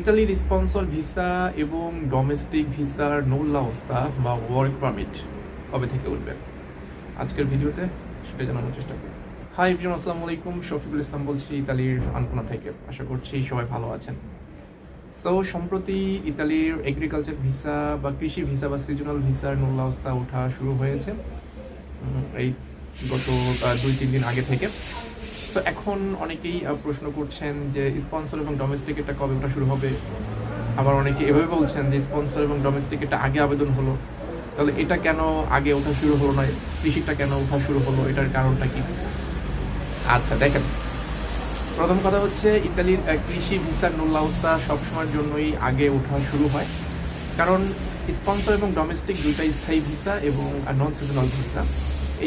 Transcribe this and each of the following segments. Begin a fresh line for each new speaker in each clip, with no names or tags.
ইতালির sponsor visa এবং domestic ভিসার নৌল্লাহস্তা বা ওয়ার্ক পারমিট কবে থেকে উঠবে? আজকের ভিডিওতে সেটা জানানোর চেষ্টা করি। হাই প্রিয় আসসালামু আলাইকুম। শফিকুল ইসলাম বলছি ইতালির আনকোনা থেকে। আশা করছি সবাই ভালো আছেন। সো সম্প্রতি ইতালির এগ্রিকালচার ভিসা বা কৃষি ভিসা বা সিজনাল ভিসার নৌল্লাহস্তা ওঠা শুরু হয়েছে। এই গত দুই তিন দিন আগে থেকে। তো এখন অনেকেই প্রশ্ন করছেন যে স্পন্সর এবং ডোমেস্টিক এটা কবে ওটা শুরু হবে? আবার অনেকে এভাবে বলছেন যে স্পন্সর এবং ডোমেস্টিক এটা আগে আবেদন হলো। তাহলে এটা কেন আগে ওঠা শুরু হলো না? কৃষিটা কেন ওঠা শুরু হলো? এটার কারণটা কি? আচ্ছা দেখেন। প্রথম কথা হচ্ছে, ইতালির কৃষি ভিসার নূল্যাবস্থা সবসময়ের জন্যই আগে ওঠা শুরু হয়। কারণ স্পন্সর এবং ডোমেস্টিক দুইটাই স্থায়ী ভিসা এবং নন সিজনাল ভিসা।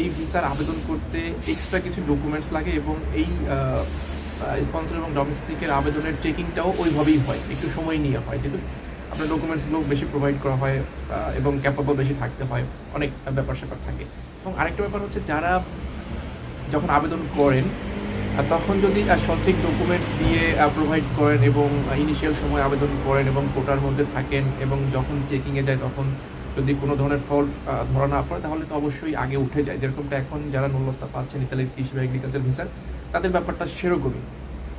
এই ভিসার আবেদন করতে এক্সট্রা কিছু ডকুমেন্টস লাগে এবং এই স্পন্সর এবং ডোমেস্টিকের আবেদনের চেকিংটাও ওইভাবেই হয়। একটু সময় নিয়ে হয় যেহেতু আপনার ডকুমেন্টসগুলো বেশি প্রোভাইড করা হয় এবং ক্যাপাবল বেশি থাকতে হয়, অনেক ব্যাপার স্যাপার থাকে। এবং আরেকটা ব্যাপার হচ্ছে যারা যখন আবেদন করেন তখন যদি সঠিক ডকুমেন্টস দিয়ে প্রোভাইড করেন এবং ইনিশিয়াল সময় আবেদন করেন এবং কোটার মধ্যে থাকেন এবং যখন চেকিংয়ে যায় তখন যদি কোনো ধরনের ফল্ট ধরা না পড়ে, তাহলে তো অবশ্যই আগে উঠে যায়। যেরকমটা এখন যারা নূল্যস্তা পাচ্ছেন, ইতালির কৃষি বা এগ্রিকালচার ভিসার তাদের ব্যাপারটা সেরকমই।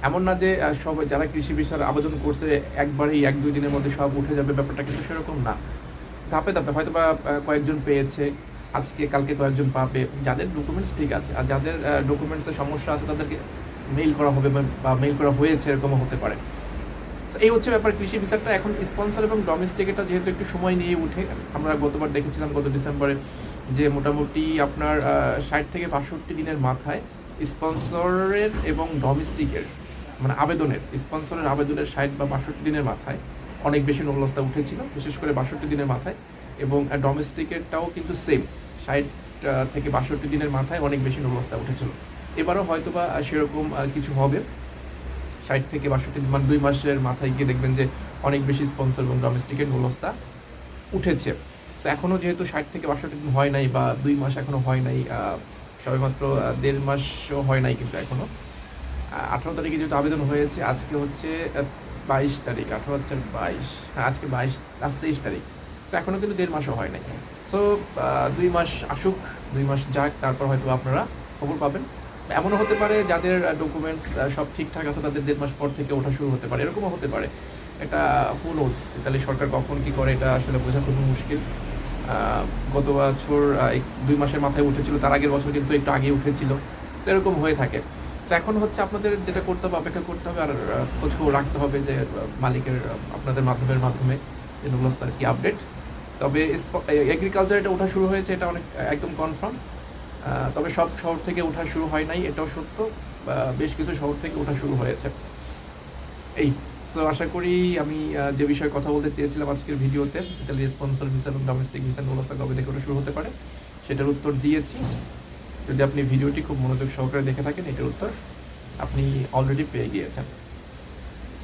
এমন না যে সবাই যারা কৃষি ভিসার আবেদন করছে, একবারেই এক, দুই দিনের মধ্যে সব উঠে যাবে, ব্যাপারটা কিন্তু সেরকম না। ধাপে ধাপে হয়তো বা কয়েকজন পেয়েছে, আজকে, কালকে কয়েকজন পাবে। যাদের ডকুমেন্টস ঠিক আছে, আর যাদের ডকুমেন্টসের সমস্যা আছে, তাদেরকে মেইল করা হবে বা- মেইল করা হয়েছে, এরকমও হতে পারে। এই হচ্ছে ব্যাপার, কৃষি ভিসাটা এখন স্পন্সর এবং ডোমেস্টিক এটা যেহেতু একটু সময় নিয়ে উঠে, আমরা গতবার দেখেছিলাম গত ডিসেম্বরে যে মোটামুটি আপনার ষাট থেকে বাষট্টি দিনের মাথায় স্পন্সরের এবং ডোমেস্টিকের মানে আবেদনের স্পন্সরের আবেদনের ষাট বা বাষট্টি দিনের মাথায় অনেক বেশি নলস্তা উঠেছিল, বিশেষ করে বাষট্টি দিনের মাথায়, এবং ডোমেস্টিকেরটাও কিন্তু সেম ষাট থেকে বাষট্টি দিনের মাথায় অনেক বেশি নলস্তা উঠেছিল। এবারও হয়তো বা সেরকম কিছু হবে। ষাট থেকে বাষট্টি মানে দুই মাসের মাথায় গিয়ে দেখবেন যে অনেক বেশি স্পন্সর এবং ডোমেস্টিকের নলস্তা উঠেছে। তো এখনও যেহেতু ষাট থেকে বাষট্টি দিন হয় নাই বা দুই মাস এখনও হয় নাই সবেমাত্র দেড় মাসও হয় নাই কিন্তু এখনও আঠারো তারিখে যেহেতু আবেদন হয়েছে, আজকে হচ্ছে বাইশ তারিখ, আঠারো হচ্ছে বাইশ হ্যাঁ আজকে বাইশ, আজ তেইশ তারিখ। তো এখনও কিন্তু দেড় মাসও হয় নাই। সো দুই মাস আসুক, দুই মাস যাক, তারপর হয়তো আপনারা খবর পাবেন। এমনও হতে পারে যাদের ডকুমেন্টস সব ঠিকঠাক আছে তাদের দেড় মাস পর থেকে ওঠা শুরু হতে পারে। এরকমও হতে পারে। এটা হু নোজ ইতালি সরকার কখন কি করে এটা আসলে বোঝা খুব মুশকিল। গত বছর দুই মাসের মাথায় উঠেছিল তার আগের বছর কিন্তু একটু আগে উঠেছিল। এরকম হয়ে থাকে। তো এখন হচ্ছে আপনাদের যেটা করতে হবে অপেক্ষা করতে হবে আর আহ, খোঁজ খবর রাখতে হবে যে মালিকের আপনাদের মাধ্যমের মাধ্যমে যে নূল্যস্তার কি আপডেট তবে এগ্রিকালচার এটা ওঠা শুরু হয়েছে এটা অনেক একদম কনফার্ম তবে সব শহর থেকে ওঠা শুরু হয় নাই, এটাও সত্য। বেশ কিছু শহর থেকে ওঠা শুরু হয়েছে। এই, তো আশা করি আমি যে বিষয়ে কথা বলতে চেয়েছিলাম আজকের ভিডিওতে ইতালির স্পন্সর ভিসা এবং ডোমেস্টিক ভিসার ব্যবস্থা কবে থেকে ওটা শুরু হতে পারে, সেটার উত্তর দিয়েছি। যদি আপনি ভিডিওটি খুব মনোযোগ সহকারে দেখে থাকেন, এটার উত্তর আপনি অলরেডি পেয়ে গিয়েছেন।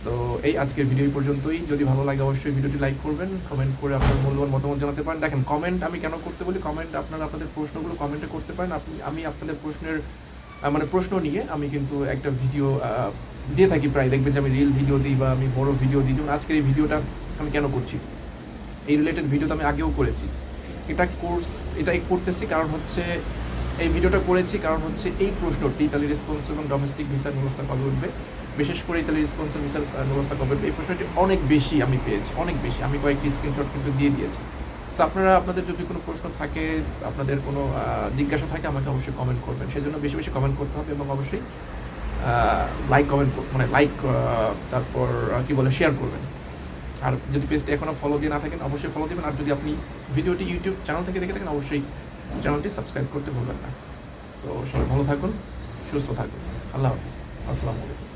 তো এই আজকের ভিডিও পর্যন্তই। যদি ভালো লাগে অবশ্যই ভিডিওটি লাইক করবেন কমেন্ট করে আপনার মূল্যবান মতামত জানাতে পারেন। দেখেন কমেন্ট আমি কেন করতে বলি? কমেন্ট আপনারা আপনাদের প্রশ্নগুলো কমেন্টে করতে পারেন। আপনি, আমি আপনাদের প্রশ্নের মানে প্রশ্ন নিয়ে আমি কিন্তু একটা ভিডিও দিয়ে থাকি প্রায়। দেখবেন যে আমি রিল ভিডিও দিই বা আমি বড় ভিডিও দিই। যেমন আজকের এই ভিডিওটা আমি কেন করছি? এই রিলেটেড ভিডিও তো আমি আগেও করেছি। এটা কোর্স এটা করতেছি কারণ হচ্ছে, এই ভিডিওটা করেছি কারণ হচ্ছে এই প্রশ্নটি, তাহলে স্পন্সর এবং ডোমেস্টিক ভিসার ব্যবস্থা কবে উঠবে? বিশেষ করে ইতালির স্পন্সর ভিসার ব্যবস্থা কবে এই প্রশ্নটি অনেক বেশি আমি পেয়েছি, অনেক বেশি। আমি কয়েকটি স্ক্রিনশট কিন্তু দিয়ে দিয়েছি। তো আপনারা, আপনাদের যদি কোনো প্রশ্ন থাকে, আপনাদের কোনো জিজ্ঞাসা থাকে, আমাকে অবশ্যই কমেন্ট করবেন। সেই জন্য বেশি বেশি কমেন্ট করতে হবে এবং অবশ্যই লাইক কমেন্ট মানে লাইক তারপর কি বলে শেয়ার করবেন। আর যদি পেজটি এখনও ফলো দিয়ে না থাকেন, অবশ্যই ফলো দেবেন। আর যদি আপনি ভিডিওটি ইউটিউব চ্যানেল থেকে দেখে থাকেন, অবশ্যই চ্যানেলটি সাবস্ক্রাইব করতে ভুলবেন না। সো সবাই ভালো থাকুন, সুস্থ থাকুন। আল্লাহ হাফিজ। আসসালামু আলাইকুম।